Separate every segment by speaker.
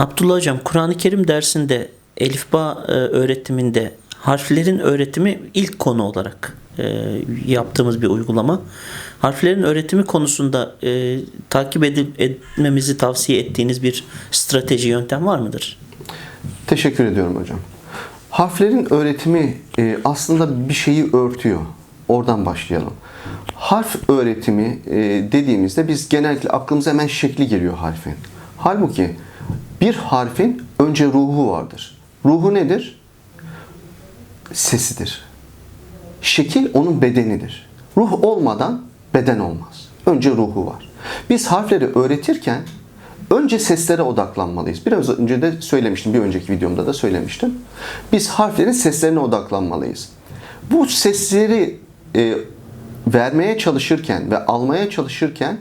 Speaker 1: Abdullah Hocam Kur'an-ı Kerim dersinde elifba e, öğretiminde harflerin öğretimi ilk konu olarak e, yaptığımız bir uygulama. Harflerin öğretimi konusunda e, takip edip etmemizi tavsiye ettiğiniz bir strateji yöntem var mıdır?
Speaker 2: Teşekkür ediyorum hocam. Harflerin öğretimi e, aslında bir şeyi örtüyor. Oradan başlayalım. Harf öğretimi e, dediğimizde biz genellikle aklımıza hemen şekli geliyor harfin. Halbuki bir harfin önce ruhu vardır. Ruhu nedir? Sesidir. Şekil onun bedenidir. Ruh olmadan beden olmaz. Önce ruhu var. Biz harfleri öğretirken önce seslere odaklanmalıyız. Biraz önce de söylemiştim, bir önceki videomda da söylemiştim. Biz harflerin seslerine odaklanmalıyız. Bu sesleri e, vermeye çalışırken ve almaya çalışırken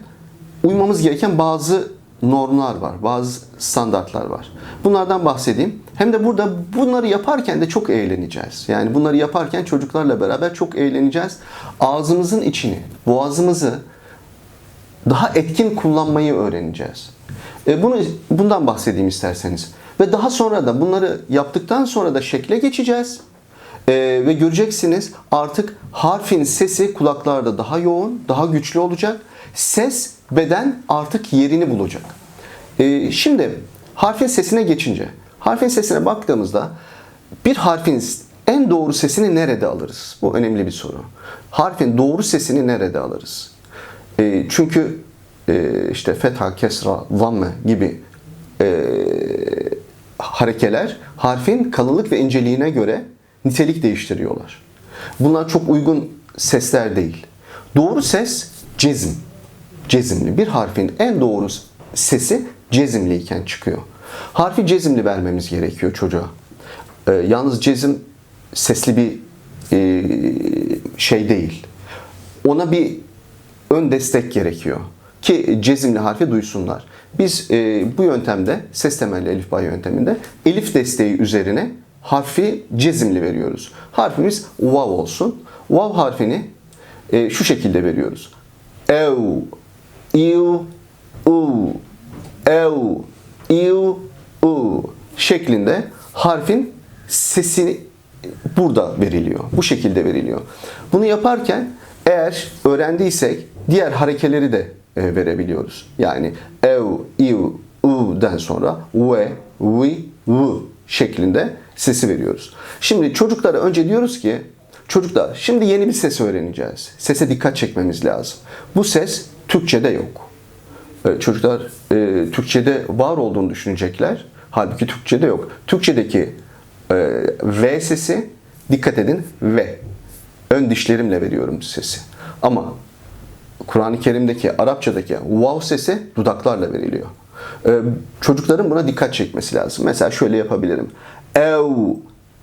Speaker 2: uymamız gereken bazı normlar var, bazı standartlar var. Bunlardan bahsedeyim. Hem de burada bunları yaparken de çok eğleneceğiz. Yani bunları yaparken çocuklarla beraber çok eğleneceğiz. Ağzımızın içini, boğazımızı daha etkin kullanmayı öğreneceğiz. E, bunu bundan bahsedeyim isterseniz. Ve daha sonra da bunları yaptıktan sonra da şekle geçeceğiz. E, ve göreceksiniz artık harfin sesi kulaklarda daha yoğun, daha güçlü olacak. Ses beden artık yerini bulacak. E, şimdi harfin sesine geçince, harfin sesine baktığımızda bir harfin en doğru sesini nerede alırız? Bu önemli bir soru. Harfin doğru sesini nerede alırız? E, çünkü e, işte fetha, kesra, zamme gibi e, harekeler harfin kalınlık ve inceliğine göre nitelik değiştiriyorlar. Bunlar çok uygun sesler değil. Doğru ses cezim. Cezimli. Bir harfin en doğru sesi cezimliyken çıkıyor. Harfi cezimli vermemiz gerekiyor çocuğa. E, yalnız cezim sesli bir e, şey değil. Ona bir ön destek gerekiyor ki cezimli harfi duysunlar. Biz e, bu yöntemde ses temelli elifba yönteminde elif desteği üzerine harfi cezimli veriyoruz. Harfimiz vav olsun. Vav harfini e, şu şekilde veriyoruz. Ev, iu, u, ev, iu, u şeklinde harfin sesini burada veriliyor. Bu şekilde veriliyor. Bunu yaparken eğer öğrendiysek diğer harekeleri de e, verebiliyoruz. Yani ev, iu, u'den sonra ve, vi, vu şeklinde sesi veriyoruz. Şimdi çocuklara önce diyoruz ki çocuklar şimdi yeni bir ses öğreneceğiz. Sese dikkat çekmemiz lazım. Bu ses Türkçe'de yok. E, Çocuklar e, Türkçe'de var olduğunu düşünecekler. Halbuki Türkçe'de yok. Türkçe'deki e, V sesi dikkat edin V. Ön dişlerimle veriyorum sesi. Ama Kur'an-ı Kerim'deki, Arapçadaki vav sesi dudaklarla veriliyor. Ee, çocukların buna dikkat çekmesi lazım. Mesela şöyle yapabilirim. Ev,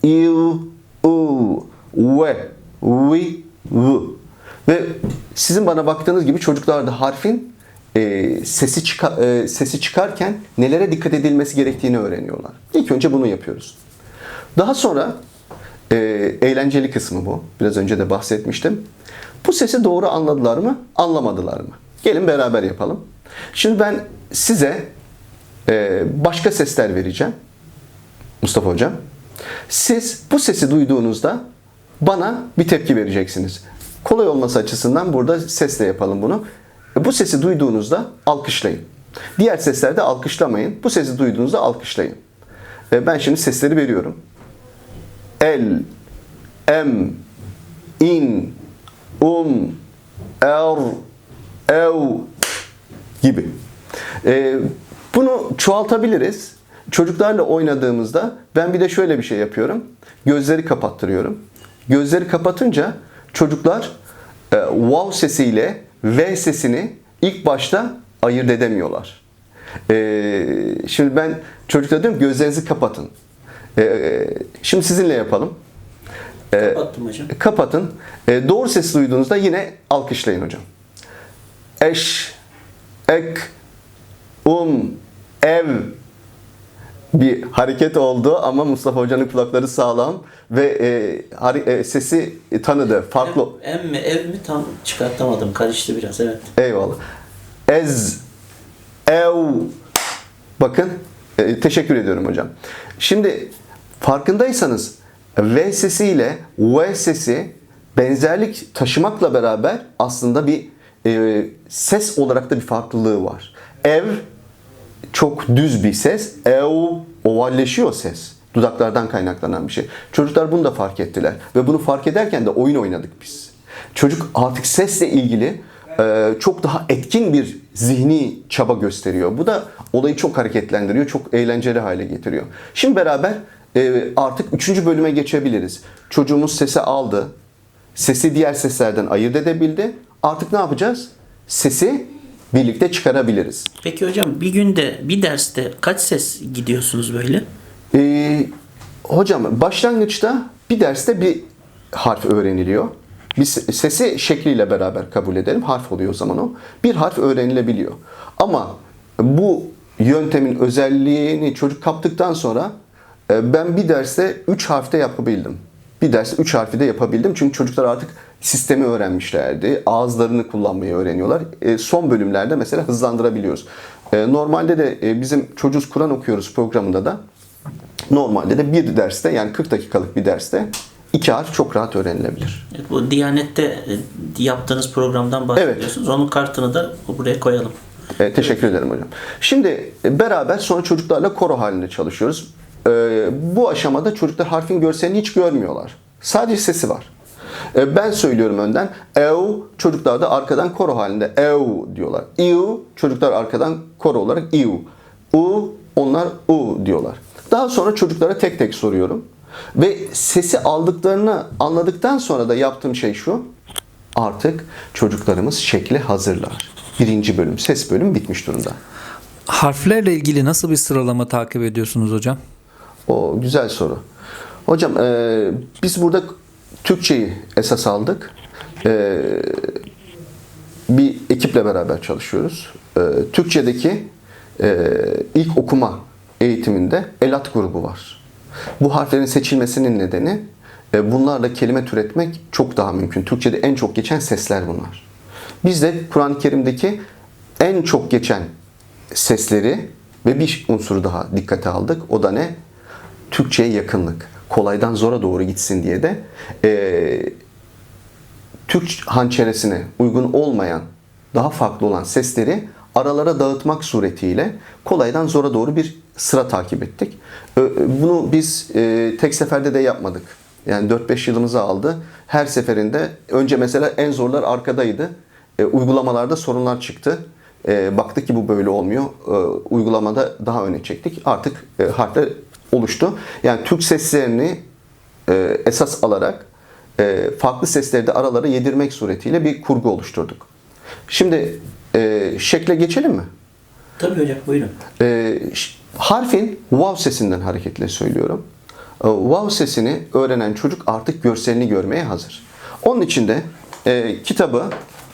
Speaker 2: iu, u, ve, vi, vu. Ve sizin bana baktığınız gibi çocuklar da harfin e, sesi, çıka, e, sesi çıkarken nelere dikkat edilmesi gerektiğini öğreniyorlar. İlk önce bunu yapıyoruz. Daha sonra e, eğlenceli kısmı bu. Biraz önce de bahsetmiştim. Bu sesi doğru anladılar mı, anlamadılar mı? Gelin beraber yapalım. Şimdi ben size e, başka sesler vereceğim. Mustafa Hocam. Siz bu sesi duyduğunuzda bana bir tepki vereceksiniz. Kolay olması açısından burada sesle yapalım bunu. Bu sesi duyduğunuzda alkışlayın. Diğer seslerde alkışlamayın. Bu sesi duyduğunuzda alkışlayın. E, ben şimdi sesleri veriyorum. El, em, in, um, er, ev gibi. Ee, bunu çoğaltabiliriz. Çocuklarla oynadığımızda ben bir de şöyle bir şey yapıyorum. Gözleri kapattırıyorum. Gözleri kapatınca çocuklar e, wow sesiyle V sesini ilk başta ayırt edemiyorlar. Ee, şimdi ben çocuklara diyorum gözlerinizi kapatın. Ee, şimdi sizinle yapalım.
Speaker 1: Kapattım hocam.
Speaker 2: Kapatın. E, doğru sesi duyduğunuzda yine alkışlayın hocam. Eş, ek, um, ev bir hareket oldu ama Mustafa Hoca'nın kulakları sağlam ve e, hari- e, sesi tanıdı. Farklı.
Speaker 1: Em, em mi ev mi tam çıkartamadım. Karıştı biraz evet.
Speaker 2: Eyvallah. Ez, ev. Bakın E, teşekkür ediyorum hocam. Şimdi farkındaysanız V sesi ile V sesi benzerlik taşımakla beraber aslında bir e, ses olarak da bir farklılığı var. Ev çok düz bir ses. Ev ovalleşiyor ses. Dudaklardan kaynaklanan bir şey. Çocuklar bunu da fark ettiler. Ve bunu fark ederken de oyun oynadık biz. Çocuk artık sesle ilgili e, çok daha etkin bir zihni çaba gösteriyor. Bu da olayı çok hareketlendiriyor, çok eğlenceli hale getiriyor. Şimdi beraber e, artık üçüncü bölüme geçebiliriz. Çocuğumuz sesi aldı, sesi diğer seslerden ayırt edebildi. Artık ne yapacağız? Sesi birlikte çıkarabiliriz.
Speaker 1: Peki hocam bir günde bir derste kaç ses gidiyorsunuz böyle?
Speaker 2: Ee, hocam başlangıçta bir derste bir harf öğreniliyor. Se- sesi şekliyle beraber kabul edelim. Harf oluyor o zaman o. Bir harf öğrenilebiliyor. Ama bu yöntemin özelliğini çocuk kaptıktan sonra e, ben bir derste 3 harfte yapabildim. Bir derste 3 harfi de yapabildim. Çünkü çocuklar artık sistemi öğrenmişlerdi. Ağızlarını kullanmayı öğreniyorlar. E, son bölümlerde mesela hızlandırabiliyoruz. E, normalde de e, bizim çocuğuz Kur'an okuyoruz programında da Normalde de bir derste yani 40 dakikalık bir derste iki harf çok rahat öğrenilebilir.
Speaker 1: Evet, Bu Diyanet'te e, yaptığınız programdan bahsediyorsunuz. Onun kartını da buraya koyalım.
Speaker 2: E, teşekkür ederim hocam. Şimdi e, beraber sonra çocuklarla koro halinde çalışıyoruz. E, bu aşamada çocuklar harfin görselini hiç görmüyorlar. Sadece sesi var. E, ben söylüyorum önden. Ev çocuklar da arkadan koro halinde ev diyorlar. İu çocuklar arkadan koro olarak iu. U onlar u diyorlar. Daha sonra çocuklara tek tek soruyorum. Ve sesi aldıklarını anladıktan sonra da yaptığım şey şu. Artık çocuklarımız şekli hazırlar. Birinci bölüm, ses bölüm bitmiş durumda.
Speaker 3: Harflerle ilgili nasıl bir sıralama takip ediyorsunuz hocam?
Speaker 2: O güzel soru. Hocam e, biz burada Türkçeyi esas aldık. E, bir ekiple beraber çalışıyoruz. E, Türkçedeki e, ilk okuma eğitiminde ELAT grubu var. Bu harflerin seçilmesinin nedeni e, bunlarla kelime türetmek çok daha mümkün. Türkçede en çok geçen sesler bunlar. Biz de Kur'an-ı Kerim'deki en çok geçen sesleri ve bir unsuru daha dikkate aldık. O da ne? Türkçe'ye yakınlık. Kolaydan zora doğru gitsin diye de e, Türk hançeresine uygun olmayan, daha farklı olan sesleri aralara dağıtmak suretiyle kolaydan zora doğru bir sıra takip ettik. Ö- Bunu biz e, tek seferde de yapmadık. Yani 4-5 yılımızı aldı. Her seferinde önce mesela en zorlar arkadaydı. E, uygulamalarda sorunlar çıktı. E, baktık ki bu böyle olmuyor. E, uygulamada daha öne çektik. Artık e, harfler oluştu. Yani Türk seslerini e, esas alarak e, farklı sesleri de aralara yedirmek suretiyle bir kurgu oluşturduk. Şimdi e, şekle geçelim mi?
Speaker 1: Tabii hocam buyurun.
Speaker 2: E, harfin vav sesinden hareketle söylüyorum. E, vav sesini öğrenen çocuk artık görselini görmeye hazır. Onun için de e, kitabı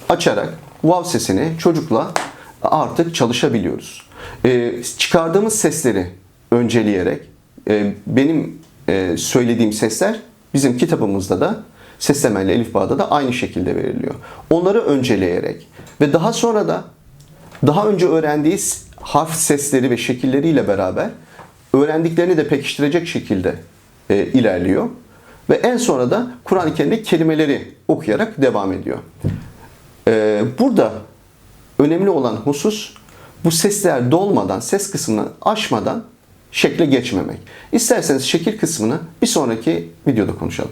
Speaker 2: açarak vav sesini çocukla artık çalışabiliyoruz. E, çıkardığımız sesleri önceleyerek e, benim e, söylediğim sesler bizim kitabımızda da seslemeyle Elif Bağ'da da aynı şekilde veriliyor. Onları önceleyerek ve daha sonra da daha önce öğrendiği harf sesleri ve şekilleriyle beraber öğrendiklerini de pekiştirecek şekilde e, ilerliyor. Ve en sonra da Kur'an-ı Kerim'deki kelimeleri okuyarak devam ediyor. E, burada önemli olan husus bu sesler dolmadan, ses kısmını aşmadan şekle geçmemek. İsterseniz şekil kısmını bir sonraki videoda konuşalım.